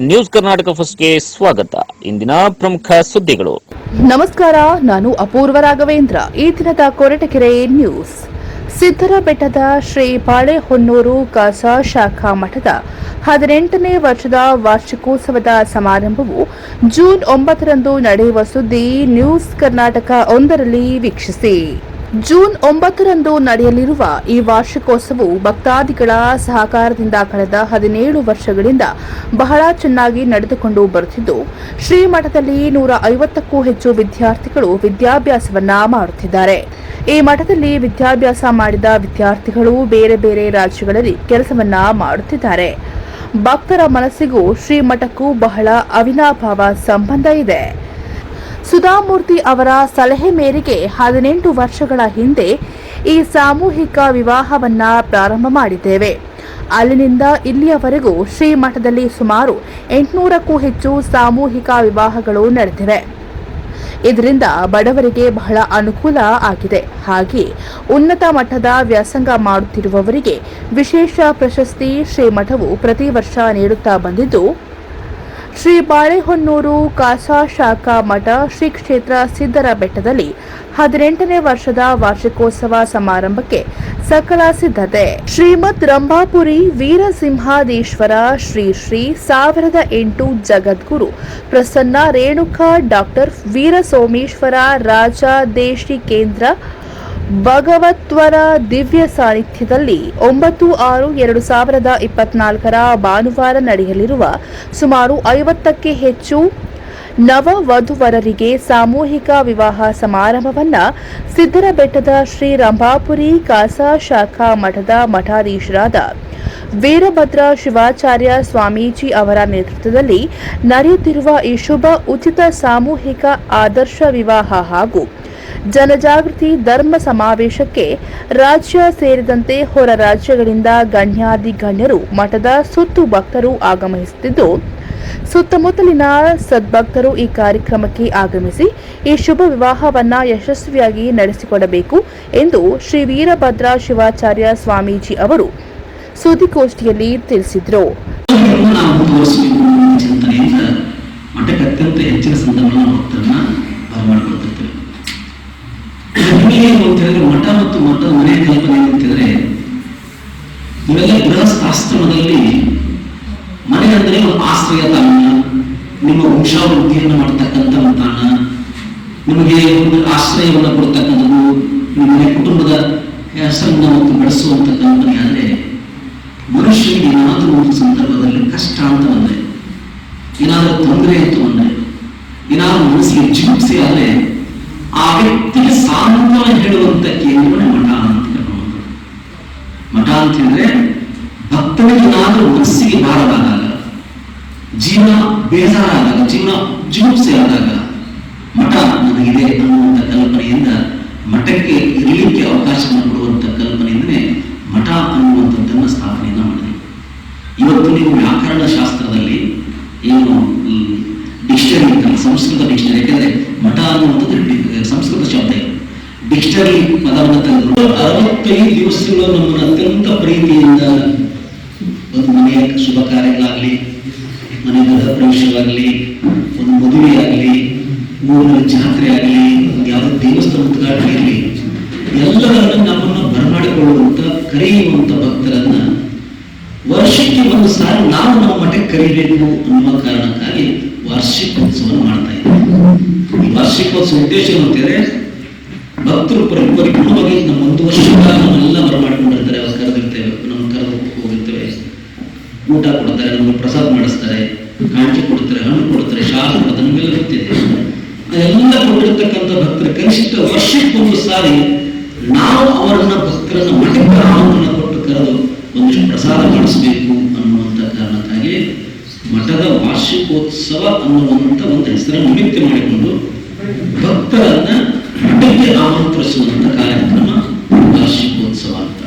News Karnataka ಫಸ್ಟ್ಗೆ ಸ್ವಾಗತ. ಇಂದಿನ ಪ್ರಮುಖ ಸುದ್ದಿಗಳು. ನಮಸ್ಕಾರ, ನಾನು ಅಪೂರ್ವ ರಾಘವೇಂದ್ರ. ಈ ದಿನದ ಕೊರಟಗೆರೆ ನ್ಯೂಸ್. ಸಿದ್ದರ ಬೆಟ್ಟದ ಶ್ರೀ ಬಾಳೆಹೊನ್ನೂರು ಕಾಸಾ ಶಾಖಾ ಮಠದ ಹದಿನೆಂಟನೇ ವರ್ಷದ ವಾರ್ಷಿಕೋತ್ಸವದ ಸಮಾರಂಭವು ಜೂನ್ ಒಂಬತ್ತರಂದು ನಡೆಯುವ ಸುದ್ದಿ ನ್ಯೂಸ್ ಕರ್ನಾಟಕ ಒಂದರಲ್ಲಿ ವೀಕ್ಷಿಸಿ. ಜೂನ್ ಒಂಬತ್ತರಂದು ನಡೆಯಲಿರುವ ಈ ವಾರ್ಷಿಕೋತ್ಸವವು ಭಕ್ತಾದಿಗಳ ಸಹಕಾರದಿಂದ ಕಳೆದ ಹದಿನೇಳು ವರ್ಷಗಳಿಂದ ಬಹಳ ಚೆನ್ನಾಗಿ ನಡೆದುಕೊಂಡು ಬರುತ್ತಿದ್ದು, ಶ್ರೀಮಠದಲ್ಲಿ ನೂರ ಐವತ್ತಕ್ಕೂ ಹೆಚ್ಚು ವಿದ್ಯಾರ್ಥಿಗಳು ವಿದ್ಯಾಭ್ಯಾಸವನ್ನ ಮಾಡುತ್ತಿದ್ದಾರೆ. ಈ ಮಠದಲ್ಲಿ ವಿದ್ಯಾಭ್ಯಾಸ ಮಾಡಿದ ವಿದ್ಯಾರ್ಥಿಗಳು ಬೇರೆ ಬೇರೆ ರಾಜ್ಯಗಳಲ್ಲಿ ಕೆಲಸವನ್ನ ಮಾಡುತ್ತಿದ್ದಾರೆ. ಭಕ್ತರ ಮನಸ್ಸಿಗೂ ಶ್ರೀಮಠಕ್ಕೂ ಬಹಳ ಅವಿನಾಭಾವ ಸಂಬಂಧ ಇದೆ. ಸುಧಾಮೂರ್ತಿ ಅವರ ಸಲಹೆ ಮೇರೆಗೆ ಹದಿನೆಂಟು ವರ್ಷಗಳ ಹಿಂದೆ ಈ ಸಾಮೂಹಿಕ ವಿವಾಹವನ್ನ ಪ್ರಾರಂಭ ಮಾಡಿದ್ದೇವೆ. ಅಲ್ಲಿನಿಂದ ಇಲ್ಲಿಯವರೆಗೂ ಶ್ರೀಮಠದಲ್ಲಿ ಸುಮಾರು ಎಂಟುನೂರಕ್ಕೂ ಹೆಚ್ಚು ಸಾಮೂಹಿಕ ವಿವಾಹಗಳು ನಡೆದಿವೆ. ಇದರಿಂದ ಬಡವರಿಗೆ ಬಹಳ ಅನುಕೂಲ ಆಗಿದೆ. ಹಾಗೆ ಉನ್ನತ ಮಟ್ಟದ ವ್ಯಾಸಂಗ ಮಾಡುತ್ತಿರುವವರಿಗೆ ವಿಶೇಷ ಪ್ರಶಸ್ತಿ ಶ್ರೀಮಠವು ಪ್ರತಿ ವರ್ಷ ನೀಡುತ್ತಾ ಬಂದಿದ್ದು ಶ್ರೀ ಬಾಳೆಹೊನ್ನೂರು ಕಾಸಾ ಶಾಖಾ ಮಠ ಶ್ರೀ ಕ್ಷೇತ್ರ ಸಿದ್ದರ ಬೆಟ್ಟದಲ್ಲಿ ಹದಿನೆಂಟನೇ ವರ್ಷದ ವಾರ್ಷಿಕೋತ್ಸವ ಸಮಾರಂಭಕ್ಕೆ ಸಕಲ ಸಿದ್ಧತೆ. ಶ್ರೀಮದ್ ರಂಭಾಪುರಿ ವೀರಸಿಂಹಾದೀಶ್ವರ ಶ್ರೀ ಶ್ರೀ ಸಾವಿರದ ಎಂಟು ಜಗದ್ಗುರು ಪ್ರಸನ್ನ ರೇಣುಕಾ ಡಾಕ್ಟರ್ ವೀರಸೋಮೇಶ್ವರ ರಾಜ ದೇಶಿ ಕೇಂದ್ರ ಭಗವತ್ವರ ದಿವ್ಯ ಸಾನ್ನಿಧ್ಯದಲ್ಲಿ ಒಂಬತ್ತು ಆರು ಎರಡು ಸಾವಿರದ ಇಪ್ಪತ್ನಾಲ್ಕರ ಭಾನುವಾರ ನಡೆಯಲಿರುವ ಸುಮಾರು ಐವತ್ತಕ್ಕೆ ಹೆಚ್ಚು ನವ ವಧುವರರಿಗೆ ಸಾಮೂಹಿಕ ವಿವಾಹ ಸಮಾರಂಭವನ್ನು ಸಿದ್ದರಬೆಟ್ಟದ ಶ್ರೀ ರಂಭಾಪುರಿ ಕಾಸಾ ಶಾಖಾ ಮಠದ ಮಠಾಧೀಶರಾದ ವೀರಭದ್ರ ಶಿವಾಚಾರ್ಯ ಸ್ವಾಮೀಜಿ ಅವರ ನೇತೃತ್ವದಲ್ಲಿ ನಡೆಯುತ್ತಿರುವ ಈ ಶುಭ ಉಚಿತ ಸಾಮೂಹಿಕ ಆದರ್ಶ ವಿವಾಹ ಹಾಗೂ ಜನಜಾಗೃತಿ ಧರ್ಮ ಸಮಾವೇಶಕ್ಕೆ ರಾಜ್ಯ ಸೇರಿದಂತೆ ಹೊರ ರಾಜ್ಯಗಳಿಂದ ಗಣ್ಯಾದಿ ಗಣ್ಯರು ಮಠದ ಸುತ್ತು ಭಕ್ತರು ಆಗಮಿಸುತ್ತಿದ್ದು, ಸುತ್ತಮುತ್ತಲಿನ ಸದ್ಭಕ್ತರು ಈ ಕಾರ್ಯಕ್ರಮಕ್ಕೆ ಆಗಮಿಸಿ ಈ ಶುಭ ವಿವಾಹವನ್ನ ಯಶಸ್ವಿಯಾಗಿ ನಡೆಸಿಕೊಡಬೇಕು ಎಂದು ಶ್ರೀ ವೀರಭದ್ರ ಶಿವಾಚಾರ್ಯ ಸ್ವಾಮೀಜಿ ಅವರು ಸುದ್ದಿಗೋಷ್ಠಿಯಲ್ಲಿ ತಿಳಿಸಿದರು. ಮಠಕ್ಕೆ ಅತ್ಯಂತ ಹೆಚ್ಚಿನ ಸಂದರ್ಭ ಭಕ್ತರನ್ನ ಏನು ಅಂತ ಹೇಳಿದ್ರೆ ಮಠ ಮತ್ತು ಮಠದ ಮನೆಯ ಕಲ್ಪನೆ ಹೇಳಿದ್ರೆ, ಇವೆಲ್ಲ ಗೃಹಸ್ಥಾಶ್ರಮದಲ್ಲಿ ಮನೆ ಅಂದ್ರೆ ಒಂದು ಆಶ್ರಯ ತಾಣ, ನಿಮ್ಮ ವಂಶಾವೃದ್ಧಿಯನ್ನು ಮಾಡ್ತಕ್ಕಂಥ ತಾಣ, ನಿಮಗೆ ಒಂದು ಆಶ್ರಯವನ್ನು ಕೊಡ್ತಕ್ಕಂಥದ್ದು, ನಿಮ್ಮ ಕುಟುಂಬದ ಹೆಸರನ್ನು ಮತ್ತು ಬೆಳೆಸುವಂಥ ಕಲ್ಪನೆ ಆದರೆ ಮನುಷ್ಯನಿಗೆ ಏನಾದರೂ ಒಂದು ಸಂದರ್ಭದಲ್ಲಿ ಕಷ್ಟ ಅಂತ ಬಂದ್ರೆ, ಏನಾದರೂ ತೊಂದರೆ ಅಂತ ಬಂದ್ರೆ, ಏನಾದರೂ ಮನಸ್ಸಿಗೆ ಚಿಕಿತ್ಸೆ ಆದರೆ ಆ ವ್ಯಕ್ತಿಗೆ ಸಾಂತ್ವನ ಹೇಳುವಂತ ಕೇಂದ್ರವೇ ಮಠ ಅಂತ ಹೇಳ್ಬೋದು. ಮಠ ಅಂತ ಹೇಳಿದ್ರೆ ಭಕ್ತರಿಗೆ ನಾನು ಮನಸ್ಸಿಗೆ ಭಾರವಾದಾಗ, ಜೀವನ ಬೇಜಾರಾದಾಗ, ಜೀವನ ಜಿಗುಪ್ಸೆ ಆದಾಗ ಮಠ ನನಗಿದೆ ಅನ್ನುವಂಥ ಕಲ್ಪನೆಯಿಂದ ಮಠಕ್ಕೆ ಇರಲಿಕ್ಕೆ ಅವಕಾಶವನ್ನು ಕೊಡುವಂಥ ತೆಗೆದು ಅರವತ್ತೈದು ದಿವಸಗಳು ನಮ್ಮನ್ನು ಅತ್ಯಂತ ಪ್ರೀತಿಯಿಂದ ಒಂದು ಮನೆಯ ಶುಭ ಕಾರ್ಯಗಳಾಗಲಿ ಮನೆ ಗೃಹ ಪ್ರವೇಶವಾಗಲಿ, ಒಂದು ಮದುವೆ ಆಗಲಿ ಊರಿನಲ್ಲಿ ಜಾತ್ರೆ ಆಗಲಿ ಯಾವುದೋ ದೇವಸ್ಥಾನ ಉದ್ಘಾಟನೆ ಇರಲಿ ಎಲ್ಲರನ್ನು ನಮ್ಮನ್ನು ಬರಮಾಡಿಕೊಳ್ಳುವಂತ, ಕರೆಯುವಂತ ಭಕ್ತರನ್ನ ವರ್ಷಕ್ಕೆ ಒಂದು ಸಾರಿ ನಾವು ನಮ್ಮ ಮಠಕ್ಕೆ ಕರೀಬೇಕು ಅನ್ನುವ ಕಾರಣಕ್ಕಾಗಿ ವಾರ್ಷಿಕೋತ್ಸವ ಮಾಡ್ತಾ ಇದ್ದೀವಿ. ಈ ವಾರ್ಷಿಕೋತ್ಸವ ಉದ್ದೇಶ ಏನಂತಂದ್ರೆ ಭಕ್ತರು ಪರಿ ಪರಿಪೂರ್ಣವಾಗಿ ನಮ್ಮ ಒಂದು ವರ್ಷ ಕಾಲ ನಮ್ಮೆಲ್ಲ ಬರಮಾಡಿಕೊಂಡಿರ್ತಾರೆ ಅವ್ರು ಕರೆದಿರ್ತೇವೆ ನಮ್ಮ ಕರೆದು ಹೋಗಿರ್ತೇವೆ. ಊಟ ಕೊಡ್ತಾರೆ, ನಮಗೆ ಪ್ರಸಾದ ಮಾಡಿಸ್ತಾರೆ, ಕಾಂಚಿ ಕೊಡ್ತಾರೆ, ಹಣ್ಣು ಕೊಡ್ತಾರೆ, ಶಾಲು ಕೊಡ್ತಾರೆ, ನಮಗೆಲ್ಲ ಗೊತ್ತಿದೆ. ಅದೆಲ್ಲ ಕೊಟ್ಟಿರ್ತಕ್ಕಂಥ ಭಕ್ತರ ಕನಿಷ್ಠ ವರ್ಷಕ್ಕೊಂದು ಸಾರಿ ನಾವು ಅವರನ್ನ ಭಕ್ತರನ್ನ ಮಠಕ್ಕೆ ಕೊಟ್ಟು ಕರೆದು ಒಂದಿಷ್ಟು ಪ್ರಸಾದ ಮಾಡಿಸಬೇಕು ಅನ್ನುವಂಥ ಕಾರಣಕ್ಕಾಗಿ ಮಠದ ವಾರ್ಷಿಕೋತ್ಸವ ಅನ್ನುವಂಥ ಒಂದು ಹೆಸರನ್ನು ನಿಮಿತ್ತ ಮಾಡಿಕೊಂಡು ಭಕ್ತರನ್ನ ಮಠಕ್ಕೆ ಆಮಂತ್ರಿಸುವಂತ ಕಾರ್ಯಕ್ರಮ ವಾರ್ಷಿಕೋತ್ಸವ ಅಂತ.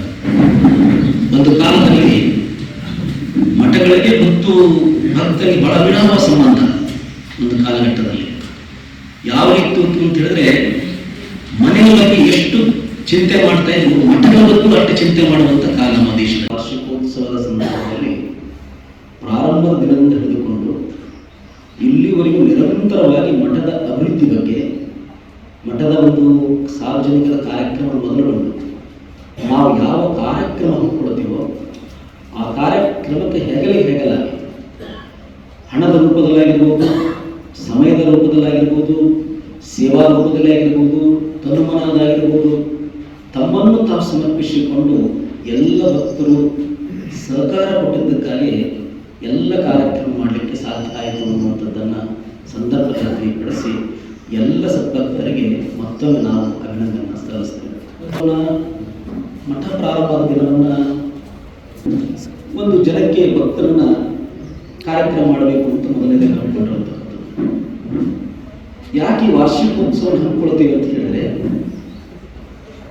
ಒಂದು ಕಾಲದಲ್ಲಿ ಮಠಗಳಿಗೆ ಮತ್ತು ಭಕ್ತರಿಗೆ ಬಹಳ ವಿಳಾಮ ಸಂಬಂಧ ಒಂದು ಕಾಲಘಟ್ಟದಲ್ಲಿ. ಯಾವ ಇತ್ತು ಅಂತ ಹೇಳಿದ್ರೆ, ಮನೆಯೊಳಗೆ ಎಷ್ಟು ಚಿಂತೆ ಮಾಡ್ತಾ ಇದ್ರು ಮಠಗಳ ಅಷ್ಟು ಚಿಂತೆ ಮಾಡುವಂತ ಕಾಲ ದೇಶ ವಾರ್ಷಿಕೋತ್ಸವದ ಸಂದರ್ಭದಲ್ಲಿ ಪ್ರಾರಂಭದ ದಿನದಿಂದ ಹಿಡಿದುಕೊಂಡು ನಿರಂತರವಾಗಿ ಮಠದ ಅಭಿವೃದ್ಧಿ ಬಗ್ಗೆ, ಮಠದ ಸಾರ್ವಜನಿಕರ ಕಾರ್ಯಕ್ರಮ ಮೊದಲುಗೊಂಡು ನಾವು ಯಾವ ಕಾರ್ಯಕ್ರಮ ಕೊಡ್ತೀವೋ ಆ ಕಾರ್ಯಕ್ರಮಕ್ಕೆ ಹೇಗಲಿ ಹೆಗಲಾಗಿ, ಹಣದ ರೂಪದಲ್ಲಾಗಿರ್ಬೋದು, ಸಮಯದ ರೂಪದಲ್ಲಾಗಿರ್ಬೋದು, ಸೇವಾ ರೂಪದಲ್ಲೇ ಆಗಿರ್ಬೋದು ತನುಮನದಾಗಿರ್ಬೋದು, ತಮ್ಮನ್ನು ತಾವು ಸಮರ್ಪಿಸಿಕೊಂಡು ಎಲ್ಲ ಭಕ್ತರು ಸಹಕಾರ ಕೊಟ್ಟಿದ್ದಕ್ಕಾಗಿ ಎಲ್ಲ ಕಾರ್ಯಕ್ರಮ ಮಾಡಲಿಕ್ಕೆ ಸಾಧ್ಯ ಆಯಿತು ಅನ್ನುವಂಥದ್ದನ್ನು ಸಂದರ್ಭದಲ್ಲಿ ಖಾತ್ರಿಪಡಿಸಿ ಎಲ್ಲ ಸದ್ಭಕ್ತರಿಗೆ ಮತ್ತೊಮ್ಮೆ ನಾವು ಅಭಿನಂದನೆ ಸಲ್ಲಿಸ್ತೇವೆ. ಮಠ ಪ್ರಾರಂಭದ ದಿನವನ್ನು ಒಂದು ಜನಕ್ಕೆ ಭಕ್ತರನ್ನ ಕಾರ್ಯಕ್ರಮ ಮಾಡಬೇಕು ಅಂತ ಮೊದಲನೇ ಹಮ್ಮಿಕೊಂಡಿರುವಂಥದ್ದು ಯಾಕೆ ವಾರ್ಷಿಕ ವಾರ್ಷಿಕೋತ್ಸವ ಹಮ್ಮಿಕೊಳ್ತೇವೆ ಅಂತ ಹೇಳಿದ್ರೆ,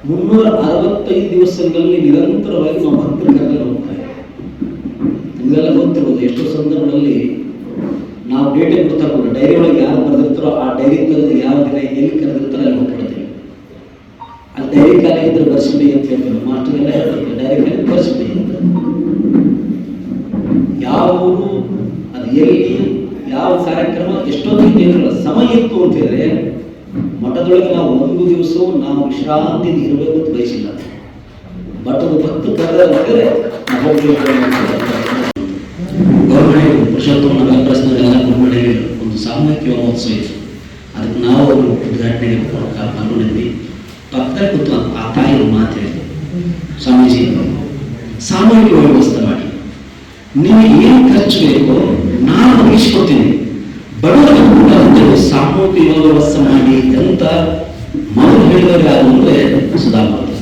ಮುನ್ನೂರ ಅರವತ್ತೈದು ದಿವಸಗಳಲ್ಲಿ ನಿರಂತರವಾಗಿ ನಾವು ಭಕ್ತರ ಕರೆದಲ್ಲಿ ಹೋಗ್ತಾ ಇದ್ದೀವಿ. ನಿಮಗೆಲ್ಲ ಗೊತ್ತಿರೋದು ಎಷ್ಟೋ ಸಂದರ್ಭಗಳಲ್ಲಿ ನಾವು ಡೇಟೆ ಗೊತ್ತಾಗ್ಬೋದು ಡೈರಿ ಒಳಗೆ ಯಾರು ಬರೆದಿರ್ತಾರೋ ಆ ಡೈರಿ ಕರೆದು ಯಾವ ದಿನ ಎಲ್ಲಿ ಕರೆದಿರ್ತಾರೋ ಅಲ್ಲಿ ಹೋಗ್ಬಿಡ್ತೀವಿ ಅಲ್ಲಿ ಡೈರಿ ಖಾಲಿ ಇದ್ರೆ ಬರ್ಸಿಬಿಡಿ ಅಂತ ಹೇಳ್ತೀವಿ ಮಾಸ್ಟರ್ ಎಲ್ಲ ಹೇಳ್ತಾರೆ ಡೈರಿ ಖಾಲಿ ಬರ್ಸಿಬಿಡಿ ಅಂತ. ಯಾವ ಊರು, ಅದು ಎಲ್ಲಿ, ಯಾವ ಕಾರ್ಯಕ್ರಮ, ಎಷ್ಟೊತ್ತಿಗೆ ಇರಲ್ಲ ಸಮಯ ಇತ್ತು ಅಂತ ಹೇಳಿದ್ರೆ, ಮಠದೊಳಗೆ ನಾವು ಒಂದು ದಿವಸವೂ ನಾವು ವಿಶ್ರಾಂತಿ ಇರಬೇಕು ಅಂತ ಬಯಸಿಲ್ಲ. ಮಠದ ಭಕ್ತ ಕರೆದರೆ ನಾವು ಹೋಗ್ಬೇಕು. ಗೌರ್ಮೆಂಟ್ ಪುರುಷೋತ್ತಮ ನಗರ ಒಂದು ಸಾಮೂಹಿಕ ವ್ಯವಸ್ಥೆ ಇತ್ತು ಅದಕ್ಕೆ ನಾವು ಅವರು ಉದ್ಘಾಟನೆಗೆ ಪಾಲ್ಗೊಂಡಿದ್ವಿ ಪಕ್ಕದಲ್ಲಿ ಕೂತು ಆ ತಾಯಿ ಒಂದು ಮಾತು ಹೇಳಿದ್ರು ಸ್ವಾಮೀಜಿ, ಸಾಮೂಹಿಕ ವ್ಯವಸ್ಥೆ ಮಾಡಿ. ನಿಮಗೆ ಏನು ಖರ್ಚು ಬೇಕೋ ನಾನು ಮುಗಿಸ್ಕೊಡ್ತೀನಿ. ಬಡವರ ಕೂಡ ಅಂತೇಳಿ ಸಾಮೂಹಿಕ ವ್ಯವಸ್ಥೆ ಮಾಡಿ ಅಂತ ಮೊದಲು ಹೇಳಿದವರು ಯಾರು ಅಂದ್ರೆ ಸುಧಾಮೂರ್ತಿ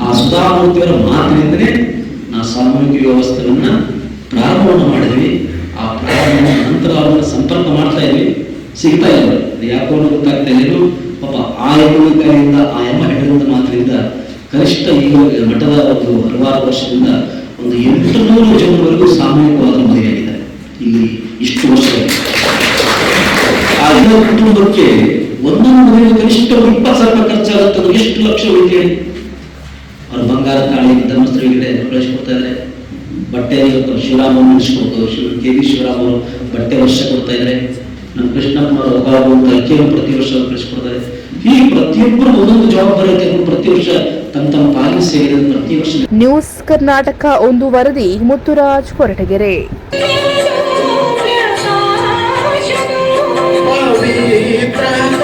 ಆ ಸುಧಾಮೂರ್ತಿಯವರ ಮಾತಿನಿಂದಲೇ ನಾವು ಸಾಮೂಹಿಕ ವ್ಯವಸ್ಥೆಯನ್ನ ಪ್ರಾರಂಭವನ್ನು ಮಾಡಿದ್ವಿ ಆ ಪ್ರಾರಂಭ ನಂತರ ಅವ್ರನ್ನ ಸಂಪರ್ಕ ಮಾಡ್ತಾ ಇದ್ವಿ ಸಿಗ್ತಾ ಇಲ್ಲ ಯಾಕೋ ಗೊತ್ತಾಗ್ತಾ ಇಲ್ಲೇನು ಪಾಪ ಆ ಎಮ್ಮನ ಕೈಯಿಂದ ಆ ಎಮ್ಮ ಹಿಡಿದ ಮಾತ್ರದಿಂದ ಕನಿಷ್ಠ ಈಗ ಮಠದ ಒಂದು ಹಲವಾರು ವರ್ಷದಿಂದ ಒಂದು ಎಂಟು ನೂರು ಜನವರೆಗೂ ಸಾಮೂಹಿಕವಾದ ಮದುವೆಯಾಗಿದ್ದಾರೆ ಇಲ್ಲಿ ಇಷ್ಟು ವರ್ಷ ಆ ಕುಟುಂಬಕ್ಕೆ ಒಂದೊಂದು ಮದುವೆಗೆ ಕನಿಷ್ಠ ಇಪ್ಪತ್ತು ಸಾವಿರ ಖರ್ಚಾಗುತ್ತೆ ಎಷ್ಟು ಲಕ್ಷ ಉಳಿಕೆ? ಅವ್ರು ಬಂಗಾರ ತಾಳಿ ಧರ್ಮಸ್ಥಳಿಗೆ ಕಳಿಸ್ಕೊಡ್ತಾ ಇದ್ದಾರೆ. ಬಟ್ಟೆ ಶಿವರಾಮ ನೆನೆಸ್ಕೊಡ್ತಾರೆ ಶಿವ ಕೆ ವಿ ಶಿವರಾಮ್ ಅವರು ಬಟ್ಟೆ ವರ್ಷ ಕೊಡ್ತಾ ಇದ್ದಾರೆ. ನಮ್ಮ ಕೃಷ್ಣಪ್ಪ ಬಾಬು ಅಂತ ಐಕ್ಯವನ್ನು ಪ್ರತಿ ವರ್ಷ ಕಳಿಸ್ಕೊಡ್ತಾರೆ. ಈ ಪ್ರತಿಯೊಬ್ಬರು ಒಂದೊಂದು ಜವಾಬ್ದಾರಿ ತೆಗೆದು ಪ್ರತಿ ವರ್ಷ ತಮ್ಮ ತಮ್ಮ ಪಾಲಿನ ಸೇರಿದ ಪ್ರತಿ ವರ್ಷ. ನ್ಯೂಸ್ ಕರ್ನಾಟಕ ಒಂದು ವರದಿ ಮುತ್ತುರಾಜ್ ಕೊರಟಗೆರೆ. ಪ್ರಾಣ